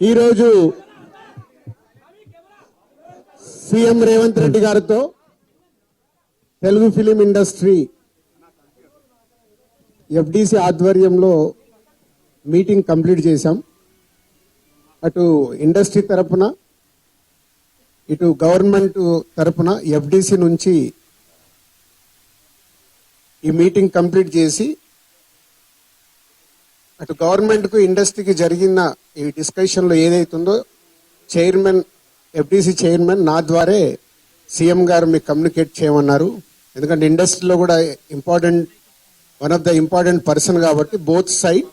ఈరోజు సీఎం రేవంత్ రెడ్డి గారితో Telugu film industry FDC ఆధ్వర్యంలో మీటింగ్ కంప్లీట్ చేశాం. అటు ఇండస్ట్రీ తరపున ఇటు గవర్నమెంట్ తరపున ఎఫ్డిసి నుంచి ఈ మీటింగ్ కంప్లీట్ చేసి అటు గవర్నమెంట్కు ఇండస్ట్రీకి జరిగిన ఈ డిస్కషన్లో ఏదైతుందో చైర్మన్ ఎఫ్డిసి చైర్మన్ నా ద్వారే సీఎం గారు మీకు కమ్యూనికేట్ చేయమన్నారు. ఎందుకంటే ఇండస్ట్రీలో కూడా important one of the important person కాబట్టి బోత్ సైడ్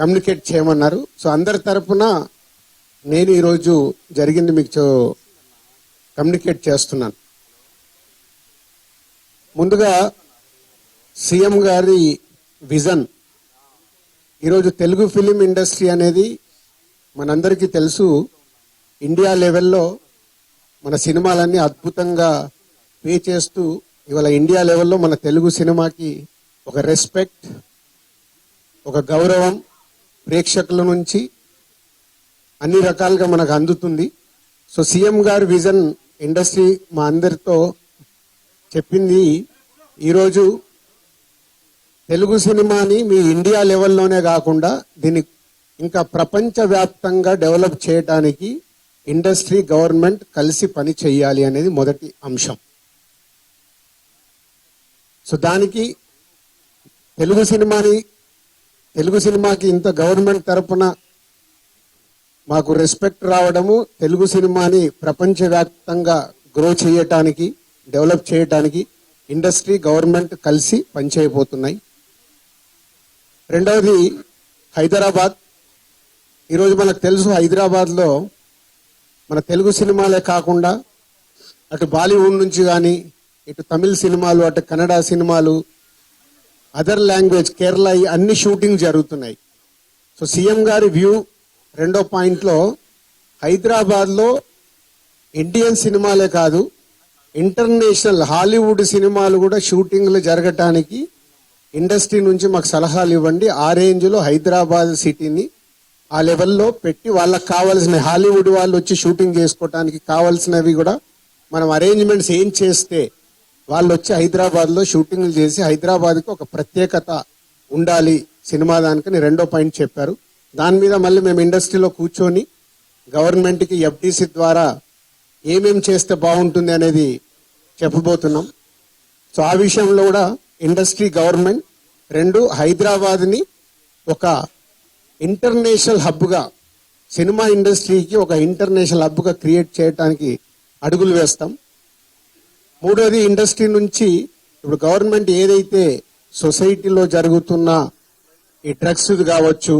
కమ్యూనికేట్ చేయమన్నారు. సో అందరి తరపున నేను ఈరోజు జరిగింది మీకు చో- కమ్యూనికేట్ చేస్తున్నాను. ముందుగా సీఎం గారి విజన్ ఈరోజు తెలుగు ఫిలిం ఇండస్ట్రీ అనేది మనందరికీ తెలుసు. ఇండియా లెవెల్లో మన సినిమాలన్నీ అద్భుతంగా పే చేస్తూ ఇవాళ ఇండియా లెవెల్లో మన తెలుగు సినిమాకి ఒక రెస్పెక్ట్ ఒక గౌరవం ప్రేక్షకుల నుంచి అన్ని రకాలుగా మనకు అందుతుంది. సో సీఎం గారి విజన్ ఇండస్ట్రీ మా అందరితో చెప్పింది ఈరోజు తెలుగు సినిమాని మీ ఇండియా లెవెల్లోనే కాకుండా దీన్ని ఇంకా ప్రపంచవ్యాప్తంగా డెవలప్ చేయడానికి ఇండస్ట్రీ గవర్నమెంట్ కలిసి పని చేయాలి అనేది మొదటి అంశం. సో దానికి తెలుగు సినిమాని తెలుగు సినిమాకి ఇంత గవర్నమెంట్ తరపున మాకు రెస్పెక్ట్ రావడము తెలుగు సినిమాని ప్రపంచవ్యాప్తంగా గ్రో చేయటానికి డెవలప్ చేయటానికి ఇండస్ట్రీ గవర్నమెంట్ కలిసి పనిచేయబోతున్నాయి. రెండవది హైదరాబాద్. ఈరోజు మనకు తెలుసు హైదరాబాద్లో మన తెలుగు సినిమాలే కాకుండా అటు బాలీవుడ్ నుంచి కానీ ఇటు తమిళ సినిమాలు అటు కన్నడ సినిమాలు అదర్ లాంగ్వేజ్ కేరళ అన్ని షూటింగ్ జరుగుతున్నాయి. సో సీఎం గారి వ్యూ రెండో పాయింట్లో హైదరాబాద్లో ఇండియన్ సినిమాలే కాదు ఇంటర్నేషనల్ హాలీవుడ్ సినిమాలు కూడా షూటింగ్లు జరగటానికి ఇండస్ట్రీ నుంచి మాకు సలహాలు ఇవ్వండి. ఆ రేంజ్లో హైదరాబాద్ సిటీని ఆ లెవెల్లో పెట్టి వాళ్ళకి కావాల్సిన హాలీవుడ్ వాళ్ళు వచ్చి షూటింగ్ చేసుకోవటానికి కావాల్సినవి కూడా మనం అరేంజ్మెంట్స్ ఏం చేస్తే వాళ్ళు వచ్చి హైదరాబాద్లో షూటింగ్లు చేసి హైదరాబాద్కి ఒక ప్రత్యేకత ఉండాలి సినిమా దానికని రెండో పాయింట్ చెప్పారు. దాని మీద మళ్ళీ మేము ఇండస్ట్రీలో కూర్చొని గవర్నమెంట్కి ఎఫ్డీసీ ద్వారా ఏమేం చేస్తే బాగుంటుంది అనేది చెప్పబోతున్నాం. సో ఆ విషయంలో కూడా ఇండస్ట్రీ గవర్నమెంట్ రెండు హైదరాబాద్ని ఒక ఇంటర్నేషనల్ హబ్గా సినిమా ఇండస్ట్రీకి ఒక ఇంటర్నేషనల్ హబ్గా క్రియేట్ చేయడానికి అడుగులు వేస్తాం. మూడోది ఇండస్ట్రీ నుంచి ఇప్పుడు గవర్నమెంట్ ఏదైతే సొసైటీలో జరుగుతున్న ఈ డ్రగ్స్ కావచ్చు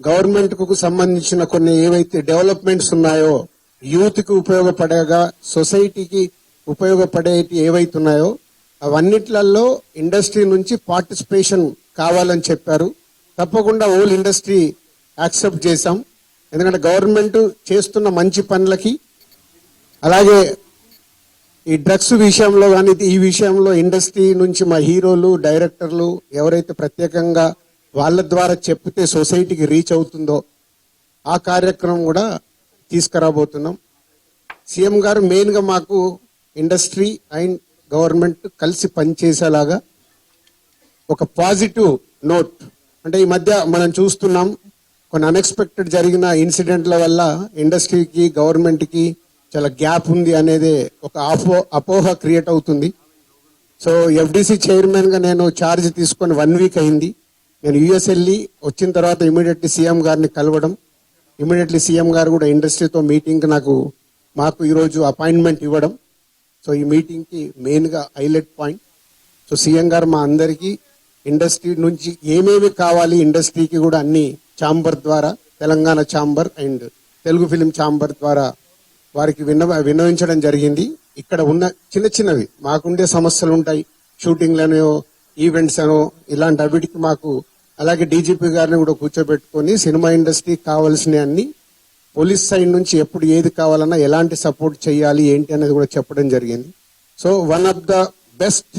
గవర్నమెంట్కు సంబంధించిన కొన్ని ఏవైతే డెవలప్మెంట్స్ ఉన్నాయో యూత్కి ఉపయోగపడేగా సొసైటీకి ఉపయోగపడేటి ఏవైతే ఉన్నాయో అవన్నిట్లలో ఇండస్ట్రీ నుంచి పార్టిసిపేషన్ కావాలని చెప్పారు. తప్పకుండా ఓల్ ఇండస్ట్రీ యాక్సెప్ట్ చేశాం. ఎందుకంటే గవర్నమెంట్ చేస్తున్న మంచి పనులకి అలాగే ఈ డ్రగ్స్ విషయంలో కానీ ఈ విషయంలో ఇండస్ట్రీ నుంచి మా హీరోలు డైరెక్టర్లు ఎవరైతే ప్రత్యేకంగా వాళ్ళ ద్వారా చెప్తే సొసైటీకి రీచ్ అవుతుందో ఆ కార్యక్రమం కూడా తీసుకురాబోతున్నాం. సీఎం గారు మెయిన్గా మాకు ఇండస్ట్రీ అండ్ గవర్నమెంట్ కలిసి పనిచేసేలాగా ఒక పాజిటివ్ నోట్. అంటే ఈ మధ్య మనం చూస్తున్నాం కొన్ని అన్ఎక్స్పెక్టెడ్ జరిగిన ఇన్సిడెంట్ల వల్ల ఇండస్ట్రీకి గవర్నమెంట్కి చాలా గ్యాప్ ఉంది అనేది ఒక అపో అపోహ క్రియేట్ అవుతుంది. సో ఎఫ్డిసి చైర్మన్గా నేను ఛార్జ్ తీసుకొని వన్ వీక్ అయింది. నేను యుఎస్ వెళ్ళి వచ్చిన తర్వాత ఇమీడియట్లీ సీఎం గారిని కలవడం ఇమీడియట్లీ సీఎం గారు కూడా ఇండస్ట్రీతో మీటింగ్ నాకు మాకు ఈరోజు అపాయింట్మెంట్ ఇవ్వడం. సో ఈ మీటింగ్కి మెయిన్గా హైలైట్ పాయింట్. సో సీఎం గారు మా అందరికీ ఇండస్ట్రీ నుంచి ఏమేమి కావాలి ఇండస్ట్రీకి కూడా అన్ని ఛాంబర్ ద్వారా Telangana chamber and Telugu film chamber ద్వారా వారికి విన్న విన్నవించడం జరిగింది. ఇక్కడ ఉన్న చిన్న చిన్నవి మాకుండే సమస్యలు ఉంటాయి. షూటింగ్లను ఈవెంట్స్ అనో ఇలాంటి అవిటికి మాకు అలాగే డీజీపీ గారిని కూడా కూర్చోబెట్టుకొని సినిమా ఇండస్ట్రీకి కావాల్సిన అన్ని పోలీస్ సైడ్ నుంచి ఎప్పుడు ఏది కావాలన్నా ఎలాంటి సపోర్ట్ చేయాలి ఏంటి అనేది కూడా చెప్పడం జరిగింది. So one of the best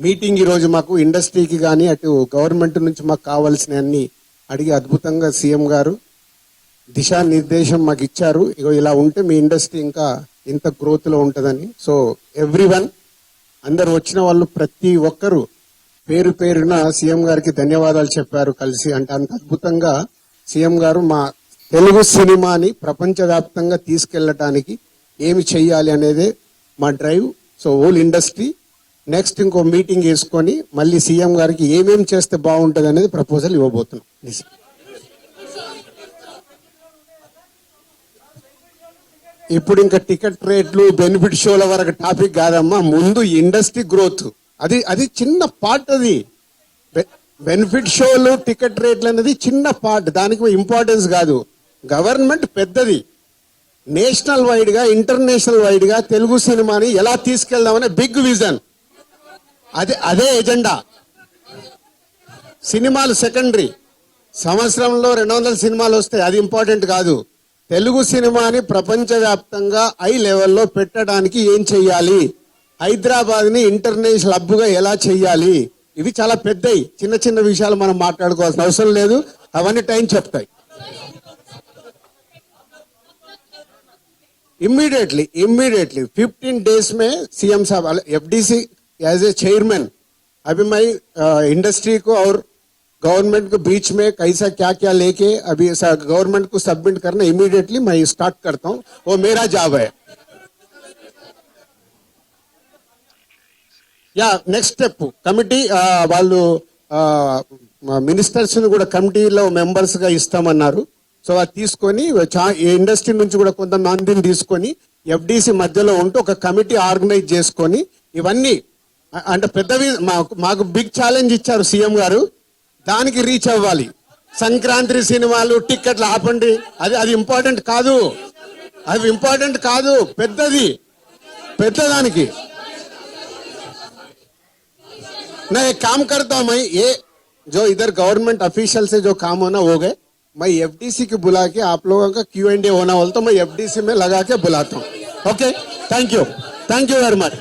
meeting ఈరోజు రోజు మాకు ఇండస్ట్రీకి కానీ అటు గవర్నమెంట్ నుంచి మాకు కావాల్సిన అన్ని అడిగి అద్భుతంగా సీఎం గారు దిశానిర్దేశం మాకు ఇచ్చారు. ఇగో ఇలా ఉంటే మీ ఇండస్ట్రీ ఇంకా ఇంత గ్రోత్లో ఉంటుందని. సో ఎవ్రీ వన్ అందరు వచ్చిన వాళ్ళు ప్రతి ఒక్కరు పేరు పేరున సీఎం గారికి ధన్యవాదాలు చెప్పారు కలిసి. అంటే అంత అద్భుతంగా సీఎం గారు మా తెలుగు సినిమాని ప్రపంచవ్యాప్తంగా తీసుకెళ్ళటానికి ఏమి చెయ్యాలి అనేదే మా drive. So whole industry next ఇంకో మీటింగ్ వేసుకొని మళ్ళీ సీఎం గారికి ఏమేం చేస్తే బాగుంటుంది అనేది ప్రపోజల్ ఇవ్వబోతున్నాం. ఇప్పుడు ఇంకా టికెట్ రేట్లు బెనిఫిట్ షోల వరకు టాపిక్ కాదమ్మా. ముందు ఇండస్ట్రీ గ్రోత్ అది అది చిన్న పార్ట్ అది. బెనిఫిట్ షోలు టికెట్ రేట్లు అనేది చిన్న పార్ట్ దానికి ఇంపార్టెన్స్ కాదు. గవర్నమెంట్ పెద్దది. నేషనల్ వైడ్గా ఇంటర్నేషనల్ వైడ్గా తెలుగు సినిమాని ఎలా తీసుకెళ్దామనే బిగ్ విజన్ అదే అదే ఎజెండా సినిమాలు సెకండరీ సంవత్సరంలో రెండు వందల సినిమాలు వస్తాయి. అది ఇంపార్టెంట్ కాదు. తెలుగు సినిమాని ప్రపంచవ్యాప్తంగా హై లెవెల్లో పెట్టడానికి ఏం చెయ్యాలి? హైదరాబాద్ని ఇంటర్నేషనల్ హబ్గా ఎలా చెయ్యాలి? ఇవి చాలా పెద్దవి చిన్న చిన్న విషయాలు మనం మాట్లాడుకోవాల్సిన అవసరం లేదు అవన్నీ టైం చెప్తాయి इमीडिएटली इमीडिएटली 15 डेज में सीएम साहब एफडीसी एज ए चेयरमैन अभी मैं इंडस्ट्री को और गवर्नमेंट के बीच में कैसा क्या क्या लेके अभी गवर्नमेंट को सबमिट करना इमीडिएटली मैं स्टार्ट करता हूँ वो मेरा जॉब है యా నెక్స్ట్ స్టెప్ కమిటీ వాళ్ళు మినిస్టర్స్ని కూడా కమిటీలో మెంబర్స్గా ఇస్తామన్నారు. సో అది తీసుకొని చా- ఈ ఇండస్ట్రీ నుంచి కూడా కొంతమందిని తీసుకొని ఎఫ్డిసి మధ్యలో ఉంటూ ఒక కమిటీ ఆర్గనైజ్ చేసుకొని ఇవన్నీ అంటే పెద్దవి మాకు మాకు బిగ్ ఛాలెంజ్ ఇచ్చారు సీఎం గారు. దానికి రీచ్ అవ్వాలి. సంక్రాంతి సినిమాలు టిక్కెట్లు ఆపండి. అది అది ఇంపార్టెంట్ కాదు. అది ఇంపార్టెంట్ కాదు. పెద్దది. పెద్దదానికి मैं एक काम करता हूँ, मैं ये जो इधर गवर्नमेंट ऑफिशियल से जो काम होना हो गए। मैं एफडीसी के बुला के आप लोगों का क्यू एंड ए होना बोलता हूँ, मैं एफडीसी में लगा के बुलाता हूँ। Okay thank you thank you very much